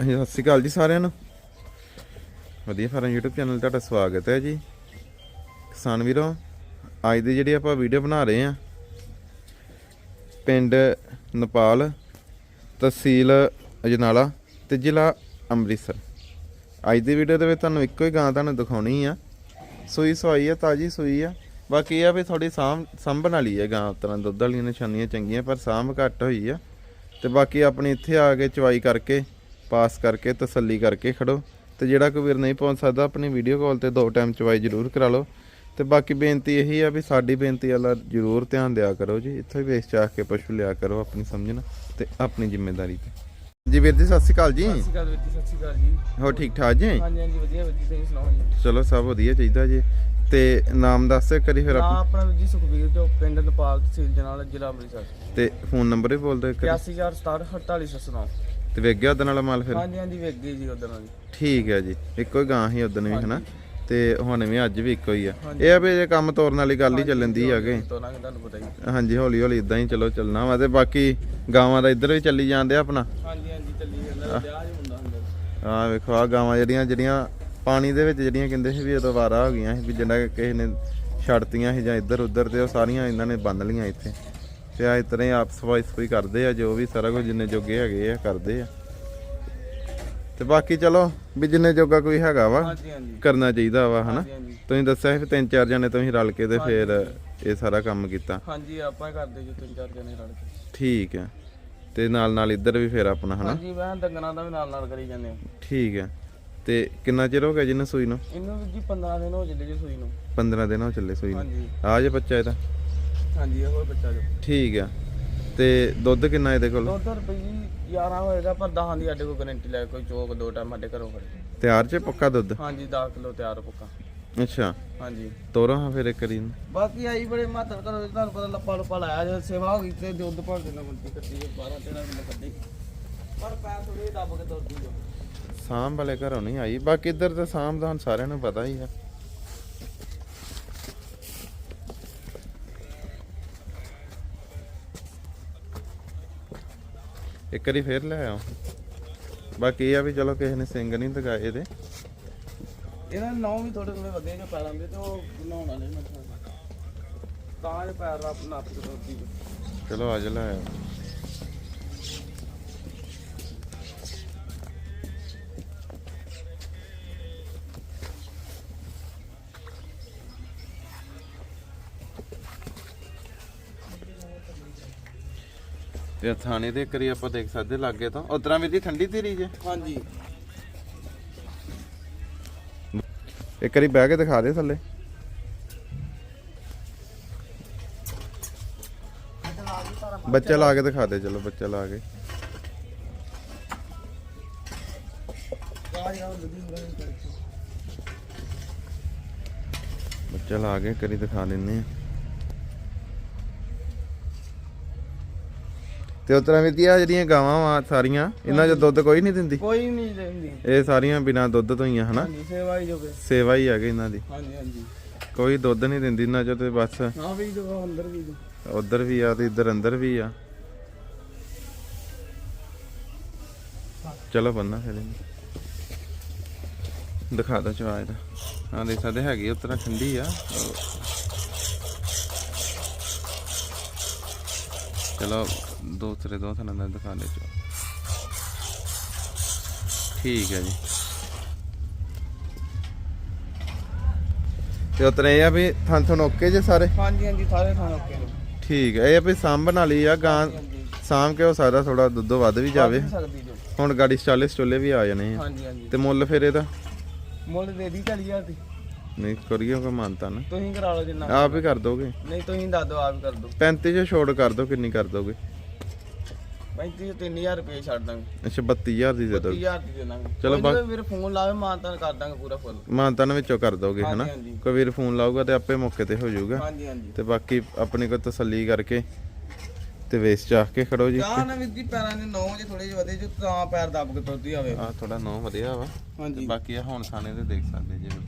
ਹਾਂਜੀ, ਸਤਿ ਸ਼੍ਰੀ ਅਕਾਲ ਜੀ ਸਾਰਿਆਂ ਨੂੰ। ਵਧੀਆ ਫਾਰਮ YouTube ਚੈਨਲ ਤੁਹਾਡਾ ਸਵਾਗਤ ਹੈ ਜੀ। ਕਿਸਾਨ ਵੀਰੋ ਅੱਜ ਦੀ ਜਿਹੜੀ ਆਪਾਂ ਵੀਡੀਓ ਬਣਾ ਰਹੇ ਆ ਪਿੰਡ ਨੇਪਾਲ ਤਹਿਸੀਲ ਅਜਨਾਲਾ ਤੇ ਜ਼ਿਲ੍ਹਾ ਅੰਮ੍ਰਿਤਸਰ। ਅੱਜ ਦੀ ਵੀਡੀਓ ਦੇ ਵਿੱਚ ਤੁਹਾਨੂੰ ਇੱਕੋ ਹੀ ਗਾਂ ਤੁਹਾਨੂੰ ਦਿਖਾਉਣੀ ਆ। ਸੂਈ ਸਵਾਈ ਆ ਤਾਜੀ ਸੂਈ ਆ। ਬਾਕੀ ਇਹ ਆ ਵੀ ਥੋੜੀ ਸਾਂਭ ਸੰਭਣ ਵਾਲੀ ਹੈ ਗਾਂ ਤਰ੍ਹਾਂ ਦੁੱਧ ਵਾਲੀਆਂ ਨਿਸ਼ਾਨੀਆਂ ਚੰਗੀਆਂ ਪਰ ਸਾਂਭ ਘੱਟ ਹੋਈ ਆ। ਤੇ ਬਾਕੀ ਆਪਣੀ ਇੱਥੇ ਆ ਕੇ ਚਵਾਈ ਕਰਕੇ ਪਾਸ ਕਰਕੇ ਤਸੱਲੀ ਕਰਕੇ ਖੜੋ ਤੇ ਜਿਹੜਾ ਕੋਈ ਵੀਰ ਨਹੀਂ ਪਹੁੰਚ ਸਕਦਾ ਆਪਣੀ ਵੀਡੀਓ ਕਾਲ ਤੇ ਦੋ ਟਾਈਮ ਚਵਾਈ ਜ਼ਰੂਰ ਕਰਾ ਲਓ। ਤੇ ਬਾਕੀ ਬੇਨਤੀ ਇਹੀ ਆ ਵੀ ਸਾਡੀ ਬੇਨਤੀ ਵਾਲਾ ਜ਼ਰੂਰ ਧਿਆਨ ਦਿਆ ਕਰੋ ਜੀ। ਇੱਥੇ ਵੇਚ ਚਾਹ ਕੇ ਪਸ਼ੂ ਲਿਆ ਕਰੋ ਆਪਣੀ ਸਮਝਣਾ ਤੇ ਆਪਣੀ ਜ਼ਿੰਮੇਵਾਰੀ ਤੇ। ਜੀ ਵੀਰ ਜੀ ਸਤਿ ਸ਼੍ਰੀ ਅਕਾਲ ਜੀ। ਸਤਿ ਸ਼੍ਰੀ ਅਕਾਲ ਵੀਰ ਜੀ ਸਤਿ ਸ਼੍ਰੀ ਅਕਾਲ ਜੀ। ਹੋ ਠੀਕ ਠਾਕ ਜੀ? ਹਾਂਜੀ ਹਾਂਜੀ ਵਧੀਆ ਜੀ ਤੁਸੀਂ ਸੁਣਾਓ ਜੀ? ਚਲੋ ਸਭ ਵਧੀਆ ਚਾਹੀਦਾ ਜੀ। ਤੇ ਨਾਮ ਦੱਸ ਕਰੀ ਫਿਰ ਆਪਣਾ। ਆਪਣਾ ਵੀਰ ਜੀ ਸੁਖਬੀਰ ਤੋਂ ਪਿੰਡ ਨੇਪਾਲ ਤਹਿਸੀਲ ਜਨਾਲਾ ਜ਼ਿਲ੍ਹਾ ਅੰਮ੍ਰਿਤਸਰ। ਤੇ ਫੋਨ ਨੰਬਰ ਵੀ ਬੋਲ ਦਿਓ ਇੱਕ ਵਾਰੀ। 81467 ਤੇ ਵੇਖ ਗਿਆ ਉਹਦੇ ਨਾਲ ਮਾਲ ਫਿਰ? ਹਾਂਜੀ ਹਾਂਜੀ ਵੇਖ ਗਏ ਜੀ ਉਧਰ ਨਾਲ ਠੀਕ ਹੈ ਜੀ। ਇੱਕੋ ਹੀ ਗਾਂ ਹੀ ਉਦੋਂ ਵੀ ਹਨਾ? ਤੇ ਹੁਣ ਵੀ ਅੱਜ ਵੀ ਇੱਕੋ ਹੀ ਆ। ਇਹ ਆ ਵੀ ਜੇ ਕੰਮ ਤੋਰਨ ਵਾਲੀ ਗੱਲ ਹੀ ਚੱਲਣ ਦੀ ਹੈਗੇ। ਤੁਹਾਨੂੰ ਪਤਾ ਹੀ ਹਾਂਜੀ ਹੌਲੀ ਹੌਲੀ ਇਦਾਂ ਹੀ ਚਲੋ ਚੱਲਣਾ ਵਾ ਤੇ ਬਾਕੀ ਗਾਵਾਂ ਦਾ ਇੱਧਰ ਵੀ ਚੱਲੀ ਜਾਂਦੇ ਆ ਆਪਣਾ? ਹਾਂਜੀ ਹਾਂਜੀ ਚੱਲੀ ਜਾਂਦਾ ਵਿਆਹ ਹੀ ਹੁੰਦਾ ਹੁੰਦਾ ਆ ਵੇਖੋ ਆ ਗਾਵਾਂ ਜਿਹੜੀਆਂ ਜਿਹੜੀਆਂ ਪਾਣੀ ਦੇ ਵਿੱਚ ਜਿਹੜੀਆਂ ਕਹਿੰਦੇ ਸੀ ਵੀ ਉਦੋਂ ਵਾਰਾ ਹੋ ਗਈਆਂ ਸੀ ਵੀ ਜਿਹੜਾ ਕਿਸੇ ਨੇ ਛੱਡਤੀਆਂ ਸੀ ਜਾਂ ਇੱਧਰ ਉੱਧਰ ਤੇ ਉਹ ਸਾਰੀਆਂ ਇਹਨਾਂ ਨੇ ਬੰਨ ਲੀਆਂ ਇੱਥੇ। ਤੇ ਆ ਇਤਨੇ ਆਪ ਸਫ਼ਾਈ ਸਫ਼ਾਈ ਕਰਦੇ ਆ ਜੋ ਵੀ ਸਾਰਾ ਕੁਝ ਜਿੰਨੇ ਜੋਗੇ ਹੈਗੇ ਆ ਕਰਦੇ ਆ। ਤੇ ਬਾਕੀ ਚਲੋ ਵੀ ਜਿੰਨੇ ਜੋਗਾ ਕੋਈ ਹੈਗਾ ਵਾ ਕਰਨਾ ਚਾਹੀਦਾ ਵਾ ਹਨਾ? ਤੁਸੀਂ ਦੱਸਿਆ ਸੀ ਤਿੰਨ ਚਾਰ ਜਣੇ ਤੁਸੀਂ ਰਲ ਕੇ ਤੇ ਫਿਰ ਇਹ ਸਾਰਾ ਕੰਮ ਕੀਤਾ। ਹਾਂਜੀ ਆਪਾਂ ਕਰਦੇ ਜੀ ਤਿੰਨ ਚਾਰ ਜਣੇ ਰਲ ਕੇ। ਠੀਕ ਹੈ ਤੇ ਨਾਲ ਨਾਲ ਇੱਧਰ ਵੀ ਫਿਰ ਆਪਣਾ ਹਨਾ? ਹਾਂਜੀ ਮੈਂ ਡੰਗਰਾਂ ਦਾ ਵੀ ਨਾਲ ਨਾਲ ਕਰੀ ਜਾਂਦੇ ਹਾਂ। ਠੀਕ ਹੈ ਤੇ ਕਿੰਨਾ ਚਿਰ ਹੋ ਗਿਆ ਜਿਹਨੂੰ ਸੂਈ ਨੂੰ? ਇਹਨੂੰ ਜੀ 15 ਦਿਨ ਹੋ ਚੱਲੇ ਜੀ ਸੂਈ ਨੂੰ। 15 ਦਿਨ ਹੋ ਚੱਲੇ ਸੂਈ ਨੂੰ। ਹਾਂਜੀ। ਆ ਜੇ ਬੱਚਾ ਇਹਦਾ। ਹਾਂਜੀ ਇਹ ਹੋਰ ਬੱਚਾ ਜੋ। ਠੀਕ ਆ। ਤੇ ਦੁੱਧ ਕਿੰਨਾ ਇਹਦੇ ਕੋਲ? ਦੋ ਰੁਪਏ ਜੀ 11 ਹੋਏਗਾ ਪਰ 10 ਦੀ ਸਾਡੇ ਕੋਲ ਗਾਰੰਟੀ ਲੈ ਕੋਈ ਚੋਕ ਦੋ ਟਾਈਮ ਸਾਡੇ ਘਰੋਂ ਫੜੇ। ਤਿਆਰ ਚ ਪੱਕਾ ਦੁੱਧ? ਹਾਂਜੀ 10 ਕਿਲੋ ਤਿਆਰ ਪੱਕਾ। ਅੱਛਾ। ਹਾਂਜੀ। ਤੋਰੋ ਹਾਂ ਫਿਰ ਇੱਕ ਵਾਰੀ। ਨੂੰ। ਬਾਕੀ ਆਈ ਬੜੇ ਮਾਤਰ ਕਰੋ ਤੁਹਾਨੂੰ ਪਤਾ ਲੱਪਾ ਲੁੱਪਾ ਲਾਇਆ ਜੇ ਸੇਵਾ ਹੋ ਗਈ ਤੇ ਦੁੱਧ ਭਰ ਦੇਣਾ ਮੰਡੀ ਕੱਟੀ 12 13 ਕਿਲੋ ਕੱਢੀ। ਪਰ ਪੈਰ ਥੋੜੀ ਦੱਬ ਕੇ ਤੁਰਦੀ ਜੋ ਸਾਂਭ ਵਾਲੇ ਘਰੋਂ ਨਹੀਂ ਆਈ ਬਾਕੀ ਇੱਧਰ ਤਾਂ ਸਾਂਭ ਦਾ ਹੁਣ ਸਾਰਿਆਂ ਨੂੰ ਪਤਾ ਹੀ ਆ। ਇੱਕ ਵਾਰੀ ਫੇਰ ਲੈ ਆਓ। ਬਾਕੀ ਇਹ ਆ ਵੀ ਚਲੋ ਕਿਸੇ ਨੇ ਸਿੰਘ ਨਹੀਂ ਦਿਖਾਏ ਇਹਦੇ। ਇਹਨਾਂ ਦੇ ਨੌ ਵੀ ਥੋੜੇ ਥੋੜੇ ਵਧੇ ਜੋ ਪੈਰਾਂ ਦੇ ਤੇ ਉਹ ਬਣਾਉਣ ਵਾਲੇ ਮੈਂ ਤਾਂ ਇਹ ਪੈਰ ਰੱਬ ਨੱਪ ਕੇ ਚਲੋ ਅੱਜ ਲੈ ਆਓ। ਤੇ ਥਾਣੇ ਦੇ ਕਰੀ ਆਪਾਂ ਦੇਖ ਸਕਦੇ ਲਾਗੇ ਤੋਂ। ਉਤਰਾਂ ਵੀ ਜੀ ਠੰਡੀ ਧੀਰੀ ਜੇ? ਹਾਂਜੀ। ਇੱਕ ਵਾਰੀ ਬਹਿ ਕੇ ਦਿਖਾ ਦੇ ਥੱਲੇ। ਬੱਚਾ ਲਾ ਕੇ ਦਿਖਾ ਦੇ ਚਲੋ ਬੱਚਾ ਲਾ ਕੇ। ਬੱਚਾ ਲਾ ਕੇ ਕਰੀ ਦਿਖਾ ਦਿੰਨੇ ਆ। ਤੇ ਉਤਰਾਂ ਵੀ ਦੀਆਂ ਜਿਹੜੀਆਂ ਗਾਵਾਂ ਵਾ ਸਾਰੀਆਂ ਇਹਨਾਂ 'ਚ ਦੁੱਧ ਕੋਈ ਨਹੀਂ ਦਿੰਦੀ? ਕੋਈ ਨਹੀਂ ਲੈਂਦੀ ਇਹ ਸਾਰੀਆਂ ਬਿਨਾ ਦੁੱਧ ਤੋਂ ਹੀ ਆ ਹਨਾ? ਹਾਂਜੀ ਸੇਵਾ ਹੀ ਜੋ ਕੇ ਸੇਵਾ ਹੀ ਹੈਗੀ ਇਹਨਾਂ ਦੀ। ਹਾਂਜੀ ਹਾਂਜੀ। ਕੋਈ ਦੁੱਧ ਨਹੀਂ ਦਿੰਦੀ ਇਹਨਾਂ 'ਚ ਤੇ ਬਸ। ਹਾਂ ਵੀ ਜੋ ਅੰਦਰ ਵੀ ਜੋ ਉਧਰ ਵੀ ਆ ਤੇ ਇੱਧਰ ਅੰਦਰ ਵੀ ਆ। ਚਲੋ ਬੰਨਾ ਫਿਰ ਇਹਨੂੰ। ਦਿਖਾ ਦੋ ਚਵਾ ਇਹਦਾ। ਹਾਂ ਦੇਖ ਸਕਦੇ ਹੈਗੀ ਉਤਰਾ ਠੰਡੀ ਆ। ਚਲੋ। ਦੂਸਰੇ ਦੋ ਥਾਂ ਦਾ ਦਿਖਾ ਦੇ ਚੋ ਠੀਕ ਹੈ ਜੀ। ਤੇ ਉਤਰੇ ਆ ਵੀ ਥਾਂ ਥਣ ਓਕੇ ਜੇ ਸਾਰੇ? ਹਾਂਜੀ ਹਾਂਜੀ ਸਾਰੇ ਖਾਣ ਓਕੇ ਨੇ। ਠੀਕ ਹੈ ਇਹ ਆ ਵੀ ਸਾਂਭਣ ਵਾਲੀ ਆ ਗਾਂ ਸਾਂਭ ਕੇ ਹੋ ਸਕਦਾ ਥੋੜਾ ਦੁੱਧ ਵੱਧ ਵੀ ਜਾਵੇ। ਸਕਦੀ ਜੋ। ਹੁਣ ਗਾੜੀ ਸਟਾਲੇ ਸਟੋਲੇ ਵੀ ਆ ਜਾਣੇ ਆ। ਹਾਂਜੀ ਹਾਂਜੀ। ਤੇ ਮੁੱਲ ਫਿਰ ਇਹਦਾ? ਮੁੱਲ ਦੇ ਦੀ 40000 ਦੀ। ਨਹੀਂ ਕਰੀਏ ਕੋ ਮੰਨਤਾ ਨਾ। ਤੁਸੀਂ ਕਰਾ ਲਓ ਜਿੰਨਾ ਆਪ ਹੀ ਕਰ ਦੋਗੇ। ਨਹੀਂ ਤੁਸੀਂ ਦੱਸ ਦਿਓ ਆਪ ਹੀ ਕਰ ਦਿਓ। 35 ਚ ਛੋੜ ਕਰ ਦੋ ਕਿੰਨੀ ਕਰ ਦੋਗੇ? 35 ਤੋਂ 3000 ਰੁਪਏ ਛੱਡ ਦਾਂਗੇ। ਅੱਛਾ 32000 ਦੀ ਦੇ ਦੋਗੇ 30000 ਦੀ ਦੇ ਦਾਂਗੇ। ਚਲੋ ਵੀਰ ਫੋਨ ਲਾਵੇ ਮਾਨਤਾਨ ਕਰ ਦਾਂਗੇ ਪੂਰਾ ਫੁੱਲ ਮਾਨਤਾਨ ਵਿੱਚੋਂ ਕਰ ਦੋਗੇ ਹਨਾ? ਕੋਈ ਵੀਰ ਫੋਨ ਲਾਊਗਾ ਤੇ ਆਪੇ ਮੌਕੇ ਤੇ ਹੋ ਜਾਊਗਾ। ਹਾਂਜੀ ਹਾਂਜੀ। ਤੇ ਬਾਕੀ ਆਪਣੀ ਕੋ ਤਸੱਲੀ ਕਰਕੇ ਤੇ ਵੇਸ ਚਾਹ ਕੇ ਖੜੋ ਜੀ ਚਾਹ ਨਾ ਵੀਰ ਜੀ ਪੈਰਾਂ ਦੇ 9 ਵਜੇ ਥੋੜੇ ਜਿਹੇ ਵਧੇ ਜੋ ਤਾਂ ਪੈਰ ਦੱਬ ਕੇ ਤੁਰਦੀ ਆਵੇ। ਆ ਥੋੜਾ ਨੋ ਵਧੀਆ ਵਾ। ਹਾਂਜੀ। ਬਾਕੀ ਆ ਹੁਣ ਖਾਣੇ ਤੇ ਦੇਖ ਸਕਦੇ ਜਿਵੇਂ